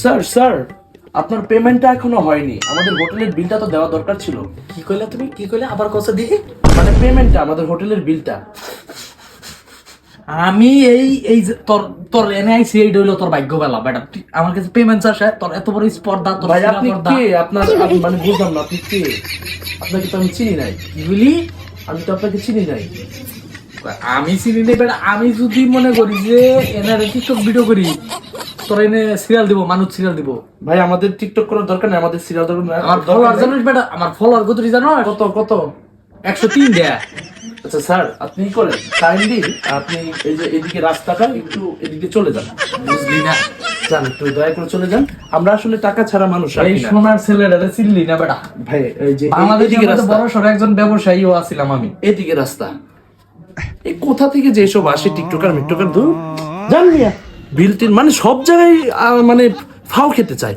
Sir sir আপনার পেমেন্টটা এখনও হয়নি। আমাদের হোটেলের বিলটা তো দেওয়া দরকার ছিল। কি কইলা তুমি? কি কইলা? আবার কত দিই মানে পেমেন্টটা আমাদের হোটেলের বিলটা আমি এই এই যে তোর তোর এনে আইসি এই হইল তোর ভাগ্য বেলা বেটা তুই আমার কাছে পেমেন্ট আসে তোর এত বড় স্পর্ধা তোর ভাই আপনি। কে? আপনার আপনি মানে বুঝলাম না আপনি কে? আপনাকে তো আমি চিনি নাই। কি বলি? আমি তো আপনাকে চিনি নাই। আমি চিনি নেই বেটা। আমি যদি মনে করি যে এনার টিকটক ভিডিও করি তোর এনে সিরিয়াল দিব মানুষ সিরিয়াল দিব। ভাই আমাদের টিকটক করার দরকার নেই আমাদের সিরিয়াল দরকার নেই। আমার ফলোয়ার জানিস বেটা আমার ফলোয়ার কত জানো কত কত? একশো তিন দেয়া। আচ্ছা স্যার আপনি করেন। কাইন্ডলি আপনি এই যে এদিকে রাস্তাটা একটু এদিকে চলে যান। বুঝলি না। যান একটু দয়া করে চলে যান। আমরা আসলে টাকা ছাড়া মানুষ এই সোনার ছেলেরা চিনলি না বেটা? ভাই এই যে রাস্তা। বড় সড় একজন ব্যবসায়ীও আছিলাম আমি। এদিকে রাস্তা। এই কোথা থেকে যে এসব আসে টিকটকার মিকটকার ধর। জান মিয়া বিল টিল মানে সব জায়গায় মানে ফাও খেতে চায়।